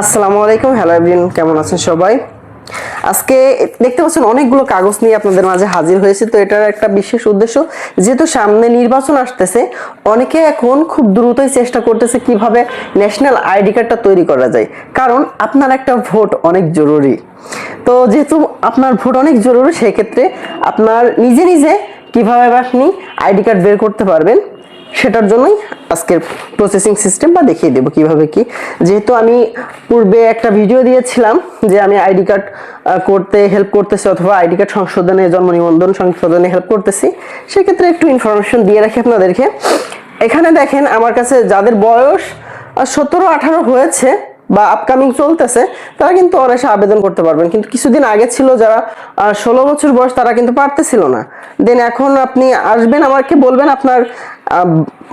আসসালামু আলাইকুম, hello everyone কেমন আছেন সবাই? আজকে দেখতে পাচ্ছেন অনেকগুলো কাগজ নিয়ে আপনাদের মাঝে হাজির হয়েছে, তো এটার একটা বিশেষ উদ্দেশ্য, যেহেতু সামনে নির্বাচন আসতেছে, অনেকে এখন খুব দ্রুতই চেষ্টা করতেছে কীভাবে ন্যাশনাল আইডি কার্ডটা তৈরি করা যায়, কারণ আপনার একটা ভোট অনেক জরুরি। তো যেহেতু আপনার ভোট অনেক জরুরি, সেক্ষেত্রে আপনার নিজে নিজে কীভাবে আপনি আইডি কার্ড বের করতে পারবেন সেটার জন্যই আজকের প্রসেসিং সিস্টেম বা দেখিয়ে দেবো কীভাবে কি। যেহেতু আমি পূর্বে একটা ভিডিও দিয়েছিলাম যে আমি আইডি কার্ড করতে হেল্প করতেছি অথবা আইডি কার্ড সংশোধনে জন্ম নিবন্ধন সংশোধনে হেল্প করতেছি, সেক্ষেত্রে একটু ইনফরমেশন দিয়ে রাখি আপনাদেরকে। এখানে দেখেন আমার কাছে যাদের বয়স সতেরো, আঠারো হয়েছে বা আপকামিং চলতেছে, তারা কিন্তু অনায়াসে আবেদন করতে পারবেন। কিন্তু কিছুদিন আগে ছিল যারা ষোলো বছর বয়স তারা কিন্তু পারতেছিল না। দেন এখন আপনি আসবেন আমাকে বলবেন আপনার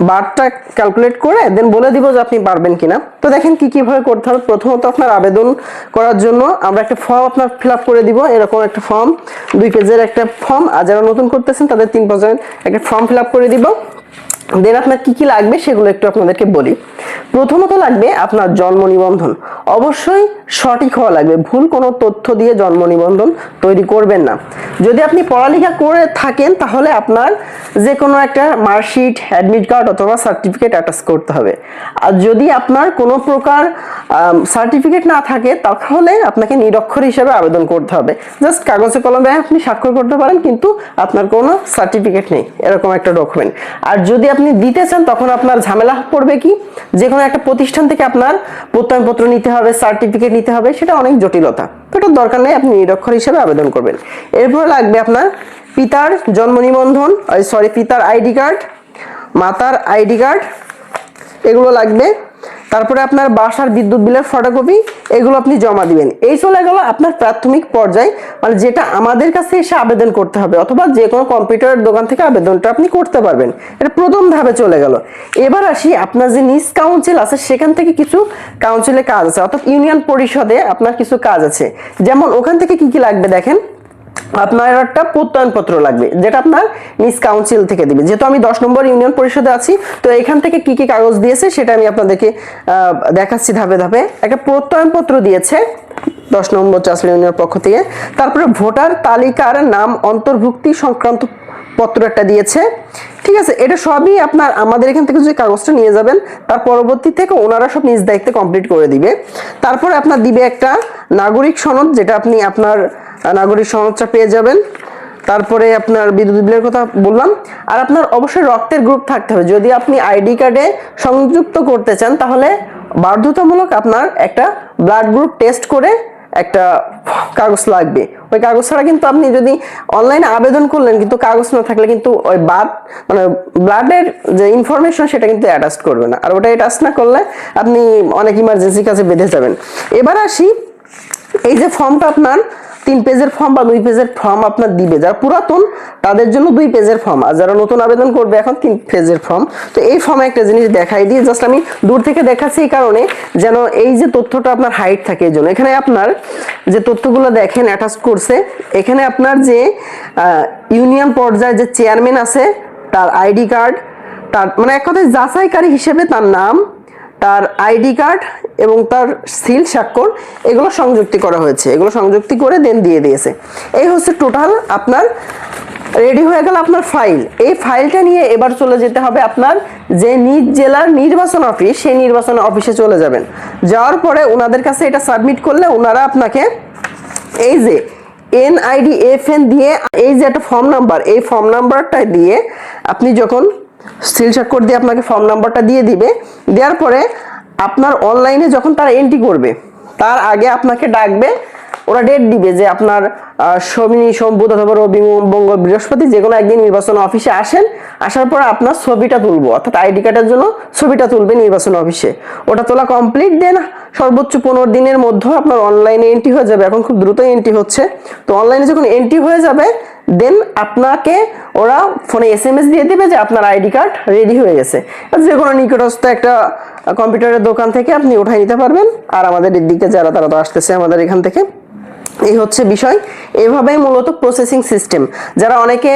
বারটা ক্যালকুলেট করে দেন বলে দিব যে আপনি পারবেন কিনা। তো দেখেন কি কীভাবে করতে হবে। প্রথমত আপনার আবেদন করার জন্য আমরা একটা ফর্ম আপনার ফিল করে দিব। এরকম একটা ফর্ম দুই পেজের একটা ফর্ম আর যারা নতুন করতেছেন, তাদের তিন পেজের একটা ফর্ম ফিল করে দিব। দেন আপনার কি কি লাগবে সেগুলো একটু আপনাদেরকে বলি। প্রথমত লাগবে আপনার জন্ম নিবন্ধন। অবশ্যই সঠিক হওয়া লাগবে। ভুল কোনো তথ্য দিয়ে জন্ম নিবন্ধন তৈরি করবেন না। যদি আপনি পড়ালেখা করে থাকেন, তাহলে আপনার যে কোনো একটা মার্কশিট, অ্যাডমিট কার্ড অথবা সার্টিফিকেট অ্যাটাচ করতে হবে। আর যদি আপনার কোনো প্রকার সার্টিফিকেট না থাকে, তাহলে আপনাকে নিরক্ষর হিসেবে আবেদন করতে হবে। জাস্ট কাগজে কলমে আপনি স্বাক্ষর করতে পারেন, কিন্তু আপনার কোনো সার্টিফিকেট নেই। এরকম একটা ডকুমেন্ট আর যদি আপনি দিতে চান তখন আপনার ঝামেলা পড়বে কি? যে কোনো একটা প্রতিষ্ঠান থেকে আপনার প্রত্যয়নপত্র নিতে হবে সার্টিফিকেট নিতে হবে, সেটা অনেক জটিলতা। তো এটা দরকার নেই, আপনি নিরক্ষর হিসেবে আবেদন করবেন। এরপর লাগবে আপনার পিতার জন্ম নিবন্ধন সরি পিতার আইডি কার্ড, মাতার আইডি কার্ড, এগুলো লাগবে। তারপরে আপনার বাসার বিদ্যুৎ বিলের ফটোকপি এগুলো আপনি জমা দিবেন। এই চলে গেল আপনার প্রাথমিক পর্যায়ে মানে যেটা আমাদের কাছে এসে আবেদন করতে হবে, অথবা যে কোনো কম্পিউটারের দোকান থেকে আবেদনটা আপনি করতে পারবেন। এটা প্রথম ধাপে চলে গেল। এবার আসি, আপনার যে নিজ কাউন্সিল আছে, সেখান থেকে কিছু কাউন্সিলের কাজ আছে, অর্থাৎ ইউনিয়ন পরিষদে আপনার কিছু কাজ আছে। যেমন ওখান থেকে কি কি লাগবে দেখেন? আপনার একটা প্রত্যয়নপত্র লাগবে, যেটা আপনার নিজ কাউন্সিল থেকে দিবে। যেহেতু আমি দশ নম্বর ইউনিয়ন পরিষদে আছি, তো এখান থেকে কি কি কাগজ দিয়েছে সেটা আমি আপনাদেরকে দেখাচ্ছি ধাপে ধাপে। একটা প্রত্যয়নপত্র দিয়েছে দশ নম্বর চাষলি ইউনিয়নের পক্ষ থেকে। তারপরে ভোটার তালিকার নাম অন্তর্ভুক্তি সংক্রান্ত পত্র একটা দিয়েছে। ঠিক আছে, এটা সবই আপনার আমাদের এখান থেকে যে কাগজটা নিয়ে যাবেন, তার পরবর্তী থেকে ওনারা সব নিজ দায়িত্বে কমপ্লিট করে দিবে। তারপরে আপনার দিবে একটা নাগরিক সনদ, যেটা আপনি আপনার নাগরিক সনদটা পেয়ে যাবেন। তারপরে আপনার বিদ্যুৎ বিলের কথা বললাম। আর আপনার অবশ্যই রক্তের গ্রুপ থাকতে হবে। যদি আপনি আইডি কার্ডে সংযুক্ত করতে চান, তাহলে বাধ্যতামূলক আপনার একটা ব্লাড গ্রুপ টেস্ট করে একটা কাগজ লাগবে। ওই কাগজ ছাড়া কিন্তু আপনি যদি অনলাইনে আবেদন করলেন, কিন্তু কাগজ না থাকলে কিন্তু ওই বাদ মানে ব্লাডের যে ইনফরমেশন সেটা কিন্তু অ্যাটাচ করবে না। আর ওটা অ্যাটাচ না করলে আপনি অনেক ইমার্জেন্সি কাছে বেঁধে যাবেন। এবার আসি, এই যে ফর্মটা আপনার তিন পেজের ফর্ম বা দুই পেজের ফর্ম আপনার দিবে। যারা পুরাতন, তাদের জন্য দুই পেজের ফর্ম আর যারা নতুন আবেদন করবে, এখন তিন পেজের ফর্ম তো এই ফর্মে একটা জিনিস দেখাই দিয়ে জাস্ট আমি দূর থেকে দেখাচ্ছি এই কারণে যেন এই যে তথ্যটা আপনার হাইট থাকে এই জন্য। এখানে আপনার যে তথ্যগুলো দেখেন অ্যাটাচ করছে, এখানে আপনার যে ইউনিয়ন পর্যায়ে যে চেয়ারম্যান আছে, তার আইডি কার্ড তার মানে এক কথায় যাচাইকারী হিসেবে তার নাম তার আইডি কার্ড এবং তার সিল স্বাক্ষর, এগুলো সংযুক্তি করা হয়েছে। এগুলো সংযুক্তি করে দেন দিয়ে দিয়েছে। এই হচ্ছে টোটাল আপনার রেডি হয়ে গেল আপনার ফাইল এই ফাইলটা নিয়ে এবার চলে যেতে হবে আপনার যে নিজ জেলার নির্বাচন অফিস সেই নির্বাচন অফিসে চলে যাবেন। যাওয়ার পরে ওনাদের কাছে এটা সাবমিট করলে ওনারা আপনাকে এই যে এনআইডি এফ এন দিয়ে, এই যে একটা ফর্ম নাম্বার এই ফর্ম নাম্বারটা দিয়ে আপনি যখন সিল স্বাক্ষর দিয়ে আপনাকে ফর্ম নাম্বারটা দিয়ে দিবে। দেওয়ার পরে আপনার অনলাইনে যখন তারা এন্ট্রি করবে তার আগে আপনাকে ডাকবে ওরা ডেট দিবে যে আপনার আহ, শনি সোম বুধ অথবা রবি মঙ্গল বৃহস্পতি যে কোনো একদিন নির্বাচন অফিসে আসেন আসার পর আপনার ছবিটা তুলবো অর্থাৎ আইডি কার্ডের জন্য ছবিটা তুলবে নির্বাচন অফিসে ওটা তোলা কমপ্লিট দেন সর্বোচ্চ পনেরো দিনের মধ্যে আপনার অনলাইনে এন্ট্রি হয়ে যাবে এখন খুব দ্রুত এন্ট্রি হচ্ছে। তো অনলাইনে যখন এন্ট্রি হয়ে যাবে দেন আপনাকে ওরা ফোনে এস এম এস দিয়ে দেবে যে আপনার আইডি কার্ড রেডি হয়ে গেছে। যে কোনো নিকটস্থ একটা কম্পিউটারের দোকান থেকে আপনি উঠাই নিতে পারবেন। আর আমাদের এদিকে যারা, তারা তো আসতেছে আমাদের এখান থেকে। এই হচ্ছে বিষয়। এভাবেই মূলত প্রসেসিং সিস্টেম যারা অনেকে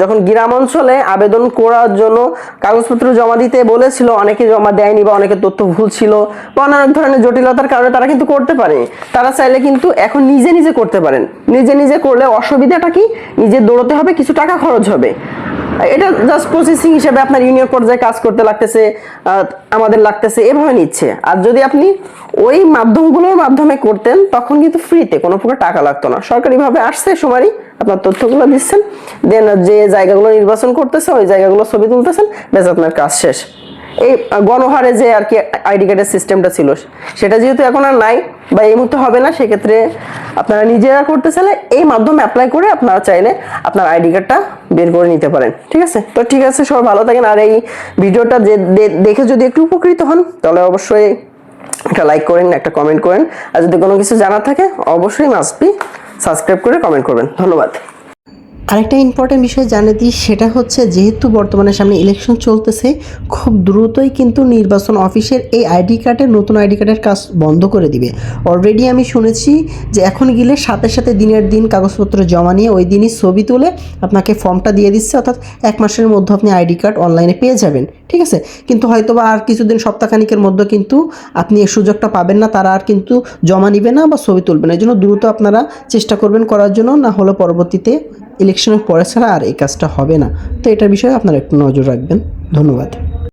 যখন গ্রাম অঞ্চলে আবেদন করার জন্য কাগজপত্র জমা দিতে বলেছিল, অনেকে জমা দেয়নি বা অনেকে তথ্য ভুল ছিল বা অনেক ধরনের জটিলতার কারণে তারা কিন্তু করতে পারে তারা চাইলে কিন্তু এখন নিজে নিজে করতে পারেন। নিজে নিজে করলে অসুবিধাটা কি? নিজে দৌড়তে হবে, কিছু টাকা খরচ হবে। এটা জাস্ট প্রসেসিং হিসেবে আপনার ইউনিয়ন পর্যায়ে কাজ করতে লাগতেছে আমাদের লাগতেছে, এভাবে নিচ্ছে। আর যদি আপনি ওই মাধ্যমগুলোর মাধ্যমে করতেন, তখন কিন্তু ফ্রিতে কোনো প্রকার টাকা লাগতো না। সরকারিভাবে আসছে সুমারি, আপনার তথ্যগুলো দিচ্ছেন, দেন যে জায়গাগুলো নির্বাচন করতেছে, ওই জায়গাগুলো ছবি তুলতেছেন, বেশ আপনার কাজ শেষ। এই গণহারে যে আর কি আইডি কার্ডের সিস্টেমটা ছিল, সেটা যেহেতু এখন আর নাই বা এই মুহূর্তে হবে না, সেক্ষেত্রে আপনারা নিজেরা করতে চাইলে এই মাধ্যমে অ্যাপ্লাই করে আপনারা চাইলে আপনার আইডি কার্ডটা বের করে নিতে পারেন, ঠিক আছে? তো ঠিক আছে, সবাই ভালো থাকেন। আর এই ভিডিওটা যে দেখে যদি একটু উপকৃত হন, তাহলে অবশ্যই একটা লাইক করেন, একটা কমেন্ট করেন। আর যদি কোনো কিছু জানার থাকে, অবশ্যই মাসবি সাবস্ক্রাইব করে কমেন্ট করবেন। ধন্যবাদ। আরেকটা ইম্পর্টেন্ট বিষয় জানিয়ে দিই, সেটা হচ্ছে যেহেতু বর্তমানে সামনে ইলেকশন চলতেছে, খুব দ্রুতই কিন্তু নির্বাচন অফিসের এই আইডি কার্ডের নতুন আইডি কার্ডের কাজ বন্ধ করে দিবে। অলরেডি আমি শুনেছি যে এখন গেলে সাথে সাথে দিনের দিন কাগজপত্র জমা নিয়ে ওই দিনই ছবি তুলে আপনাকে ফর্মটা দিয়ে দিচ্ছে, অর্থাৎ এক মাসের মধ্যে আপনি আইডি কার্ড অনলাইনে পেয়ে যাবেন, ঠিক আছে? কিন্তু হয়তো বা আর কিছুদিন, সপ্তাহখানিকের মধ্যে কিন্তু আপনি এই সুযোগটা পাবেন না, তারা আর কিন্তু জমা নিবে না বা ছবি তুলবে না। এই জন্য দ্রুত আপনারা চেষ্টা করবেন করার জন্য, না হলে পরবর্তীতে ইলেকশনের পরে ছাড়া আর এই কাজটা হবে না। তো এটার বিষয়ে আপনারা একটু নজর রাখবেন। ধন্যবাদ।